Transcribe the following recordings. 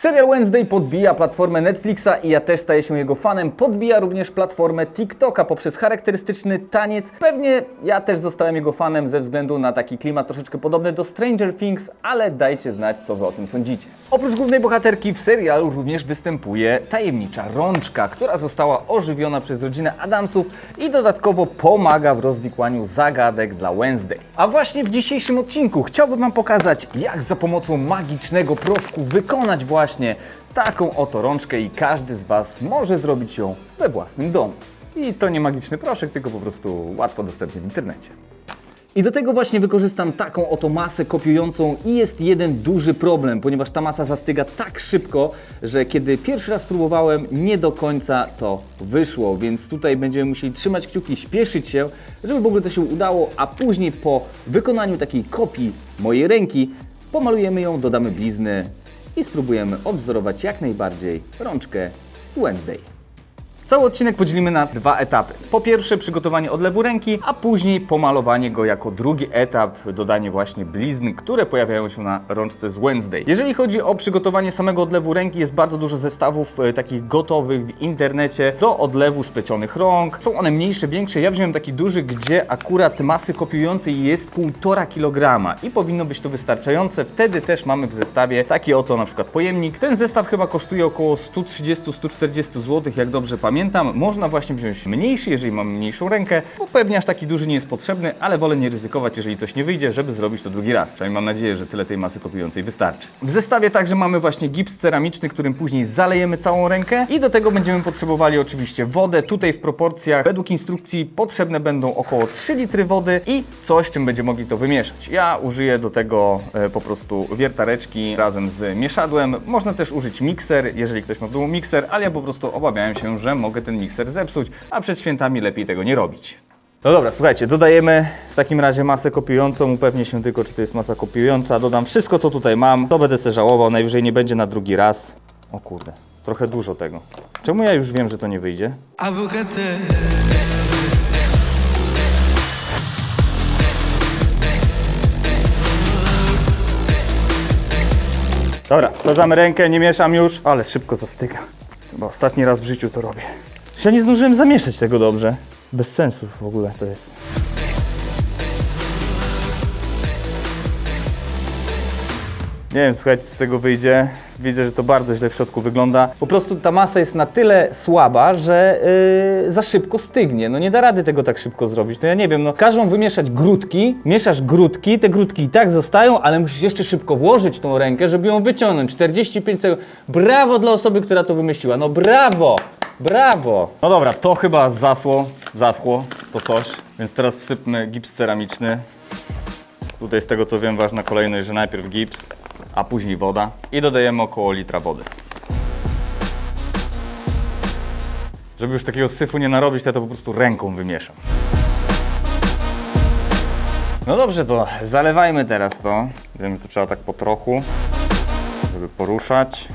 Serial Wednesday podbija platformę Netflixa i ja też staję się jego fanem. Podbija również platformę TikToka poprzez charakterystyczny taniec. Pewnie ja też zostałem jego fanem ze względu na taki klimat troszeczkę podobny do Stranger Things, ale dajcie znać, co wy o tym sądzicie. Oprócz głównej bohaterki w serialu również występuje tajemnicza rączka, która została ożywiona przez rodzinę Adamsów i dodatkowo pomaga w rozwikłaniu zagadek dla Wednesday. A właśnie w dzisiejszym odcinku chciałbym Wam pokazać, jak za pomocą magicznego proszku wykonać właśnie taką oto rączkę i każdy z Was może zrobić ją we własnym domu. I to nie magiczny proszek, tylko po prostu łatwo dostępny w internecie. I do tego właśnie wykorzystam taką oto masę kopiującą i jest jeden duży problem, ponieważ ta masa zastyga tak szybko, że kiedy pierwszy raz próbowałem, nie do końca to wyszło, więc tutaj będziemy musieli trzymać kciuki, śpieszyć się, żeby w ogóle to się udało, a później po wykonaniu takiej kopii mojej ręki pomalujemy ją, dodamy blizny i spróbujemy odwzorować jak najbardziej rączkę z Wednesday. Cały odcinek podzielimy na dwa etapy. Po pierwsze przygotowanie odlewu ręki, a później pomalowanie go jako drugi etap, dodanie właśnie blizn, które pojawiają się na rączce z Wednesday. Jeżeli chodzi o przygotowanie samego odlewu ręki, jest bardzo dużo zestawów e, takich gotowych w internecie do odlewu splecionych rąk. Są one mniejsze, większe. Ja wziąłem taki duży, gdzie akurat masy kopiującej jest 1,5 kg i powinno być to wystarczające. Wtedy też mamy w zestawie taki oto na przykład pojemnik. Ten zestaw chyba kosztuje około 130-140 zł, jak dobrze pamiętam. Można właśnie wziąć mniejszy, jeżeli mamy mniejszą rękę, bo pewnie aż taki duży nie jest potrzebny, ale wolę nie ryzykować, jeżeli coś nie wyjdzie, żeby zrobić to drugi raz. Przynajmniej mam nadzieję, że tyle tej masy kopiującej wystarczy. W zestawie także mamy właśnie gips ceramiczny, którym później zalejemy całą rękę i do tego będziemy potrzebowali oczywiście wodę. Tutaj w proporcjach według instrukcji potrzebne będą około 3 litry wody i coś, czym będziemy mogli to wymieszać. Ja użyję do tego e, po prostu wiertareczki razem z mieszadłem. Można też użyć mikser, jeżeli ktoś ma w domu mikser, ale ja po prostu obawiałem się, że mogę ten mikser zepsuć, a przed świętami lepiej tego nie robić. No dobra, słuchajcie, dodajemy w takim razie masę kopiującą, upewnię się tylko, czy to jest masa kopiująca. Dodam wszystko, co tutaj mam, to będę se żałował, najwyżej nie będzie na drugi raz. O kurde, trochę dużo tego. Czemu ja już wiem, że to nie wyjdzie? Dobra, sadzamy rękę, nie mieszam już, ale szybko zastyga. Bo ostatni raz w życiu to robię. Jeszcze nie zdążyłem zamieszać tego dobrze. Bez sensu w ogóle to jest. Nie wiem, słuchajcie, z tego wyjdzie. Widzę, że to bardzo źle w środku wygląda. Po prostu ta masa jest na tyle słaba, że yy, za szybko stygnie. No nie da rady tego tak szybko zrobić. No ja nie wiem, no każą wymieszać grudki, mieszasz grudki, te grudki i tak zostają, ale musisz jeszcze szybko włożyć tą rękę, żeby ją wyciągnąć. 45 sekund. Brawo dla osoby, która to wymyśliła. No brawo! Brawo! No dobra, to chyba zasło, zaschło to coś. Więc teraz wsypmy gips ceramiczny. Tutaj z tego co wiem ważna kolejność, że najpierw gips, a później woda i dodajemy około litra wody. Żeby już takiego syfu nie narobić, to ja to po prostu ręką wymieszam. No dobrze, to zalewajmy teraz to. Wiem, że to trzeba tak po trochu, żeby poruszać.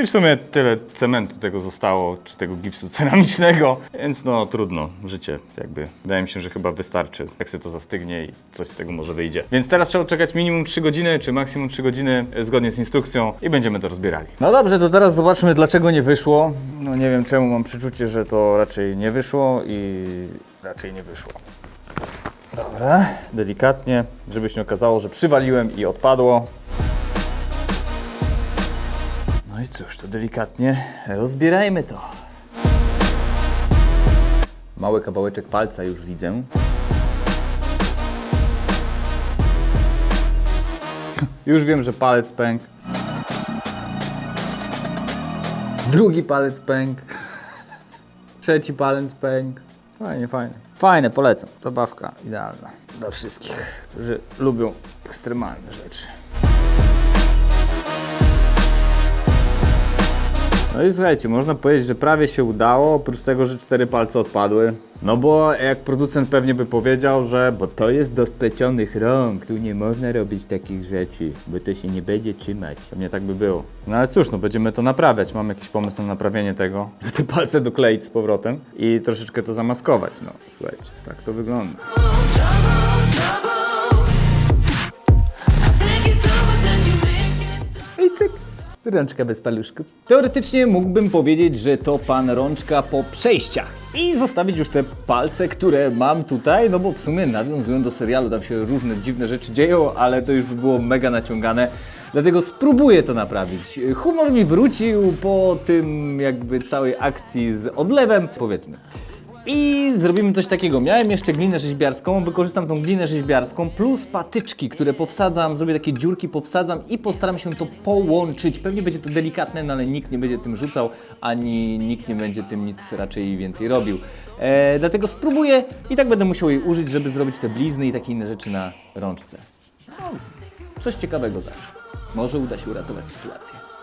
I w sumie tyle cementu tego zostało, czy tego gipsu ceramicznego, więc no trudno, życie jakby. Wydaje mi się, że chyba wystarczy, jak sobie to zastygnie i coś z tego może wyjdzie. Więc teraz trzeba czekać minimum 3 godziny, czy maksimum 3 godziny, e, zgodnie z instrukcją i będziemy to rozbierali. No dobrze, to teraz zobaczmy dlaczego nie wyszło. No nie wiem czemu, mam przeczucie, że to raczej nie wyszło i raczej nie wyszło. Dobra, delikatnie, żeby się okazało, że przywaliłem i odpadło. No i cóż, to delikatnie rozbierajmy to. Mały kawałeczek palca już widzę. Już wiem, że palec pękł. Drugi palec pękł. Trzeci palec pękł. Fajnie, fajnie. Fajne, polecam. Zabawka idealna dla wszystkich, którzy lubią ekstremalne rzeczy. No i słuchajcie, można powiedzieć, że prawie się udało, oprócz tego, że cztery palce odpadły. No bo jak producent pewnie by powiedział, że bo to jest do splecionych rąk, tu nie można robić takich rzeczy, bo to się nie będzie trzymać. Pewnie tak by było. No ale cóż, no będziemy to naprawiać. Mam jakiś pomysł na naprawienie tego, żeby te palce dokleić z powrotem i troszeczkę to zamaskować. No słuchajcie, tak to wygląda. I cyk. Rączka bez paluszków. Teoretycznie mógłbym powiedzieć, że to pan rączka po przejściach i zostawić już te palce, które mam tutaj, no bo w sumie nawiązują do serialu, tam się różne dziwne rzeczy dzieją, ale to już by było mega naciągane. Dlatego spróbuję to naprawić. Humor mi wrócił po tym jakby całej akcji z odlewem, powiedzmy. I zrobimy coś takiego. Miałem jeszcze glinę rzeźbiarską, wykorzystam tą glinę rzeźbiarską plus patyczki, które powsadzam, zrobię takie dziurki, powsadzam i postaram się to połączyć. Pewnie będzie to delikatne, no ale nikt nie będzie tym rzucał, ani nikt nie będzie tym nic raczej więcej robił. E, dlatego spróbuję i tak będę musiał jej użyć, żeby zrobić te blizny i takie inne rzeczy na rączce. No, coś ciekawego zawsze. Może uda się uratować sytuację.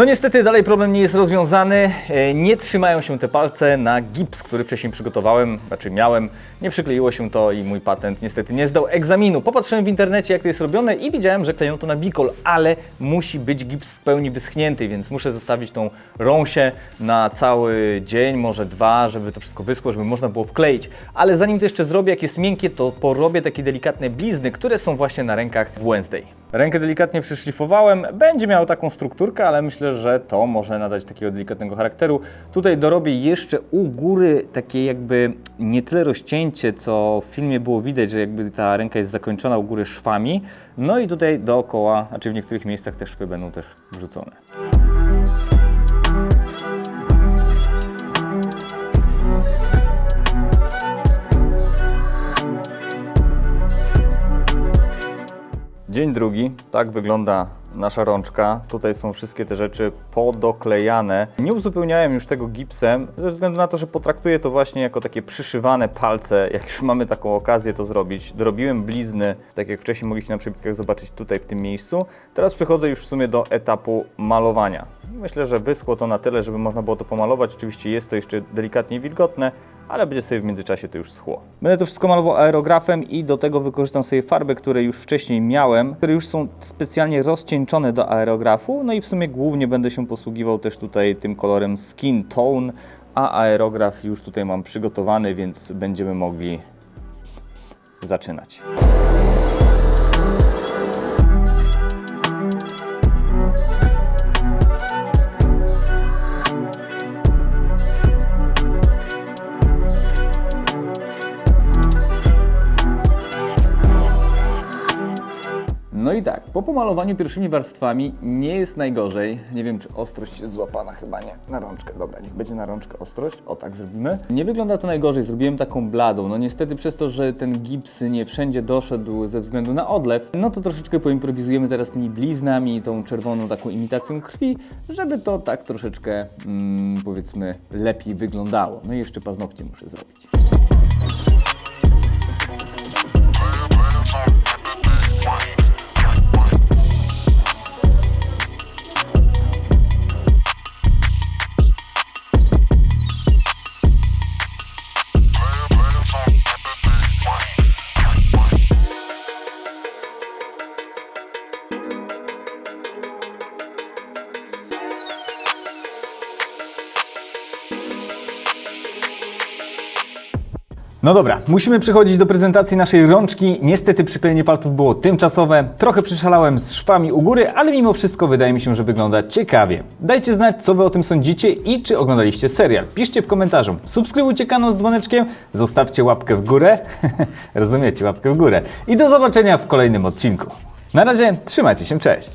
No niestety dalej problem nie jest rozwiązany. E, Nie trzymają się te palce na gips, który wcześniej przygotowałem, znaczy miałem. Nie przykleiło się to i mój patent niestety nie zdał egzaminu. Popatrzyłem w internecie jak to jest robione i widziałem, że kleją to na bikol, ale musi być gips w pełni wyschnięty, więc muszę zostawić tą rąsię na cały dzień, może dwa, żeby to wszystko wyschło, żeby można było wkleić. Ale zanim to jeszcze zrobię, jak jest miękkie, to porobię takie delikatne blizny, które są właśnie na rękach w Wednesday. Rękę delikatnie przyszlifowałem, będzie miał taką strukturkę, ale myślę, że to może nadać takiego delikatnego charakteru. Tutaj dorobię jeszcze u góry takie jakby nie tyle rozcięcie, co w filmie było widać, że jakby ta ręka jest zakończona u góry szwami. No i tutaj dookoła, znaczy w niektórych miejscach te szwy będą też wrzucone. Dzień drugi, tak wygląda nasza rączka. Tutaj są wszystkie te rzeczy podoklejane. Nie uzupełniałem już tego gipsem, ze względu na to, że potraktuję to właśnie jako takie przyszywane palce. Jak już mamy taką okazję to zrobić, dorobiłem blizny, tak jak wcześniej mogliście na przebitkach zobaczyć tutaj w tym miejscu. Teraz przechodzę już w sumie do etapu malowania. Myślę, że wyschło to na tyle, żeby można było to pomalować. Oczywiście jest to jeszcze delikatnie wilgotne, ale będzie sobie w międzyczasie to już schło. Będę to wszystko malował aerografem i do tego wykorzystam sobie farby, które już wcześniej miałem, które już są specjalnie rozcieńczone do aerografu, no i w sumie głównie będę się posługiwał też tutaj tym kolorem Skin Tone, a aerograf już tutaj mam przygotowany, więc będziemy mogli zaczynać. No i tak, po pomalowaniu pierwszymi warstwami nie jest najgorzej. Nie wiem, czy ostrość jest złapana, chyba nie. Na rączkę, dobra, niech będzie na rączkę ostrość. O, tak zrobimy. Nie wygląda to najgorzej, zrobiłem taką bladą. No niestety przez to, że ten gips nie wszędzie doszedł ze względu na odlew, no to troszeczkę poimprowizujemy teraz tymi bliznami tą czerwoną taką imitacją krwi, żeby to tak troszeczkę, mm, powiedzmy, lepiej wyglądało. No i jeszcze paznokcie muszę zrobić. No dobra, musimy przechodzić do prezentacji naszej rączki. Niestety przyklejenie palców było tymczasowe. Trochę przyszalałem z szwami u góry, ale mimo wszystko wydaje mi się, że wygląda ciekawie. Dajcie znać, co wy o tym sądzicie i czy oglądaliście serial. Piszcie w komentarzu. Subskrybujcie kanał z dzwoneczkiem, zostawcie łapkę w górę. Rozumiecie, łapkę w górę. I do zobaczenia w kolejnym odcinku. Na razie, trzymajcie się, cześć!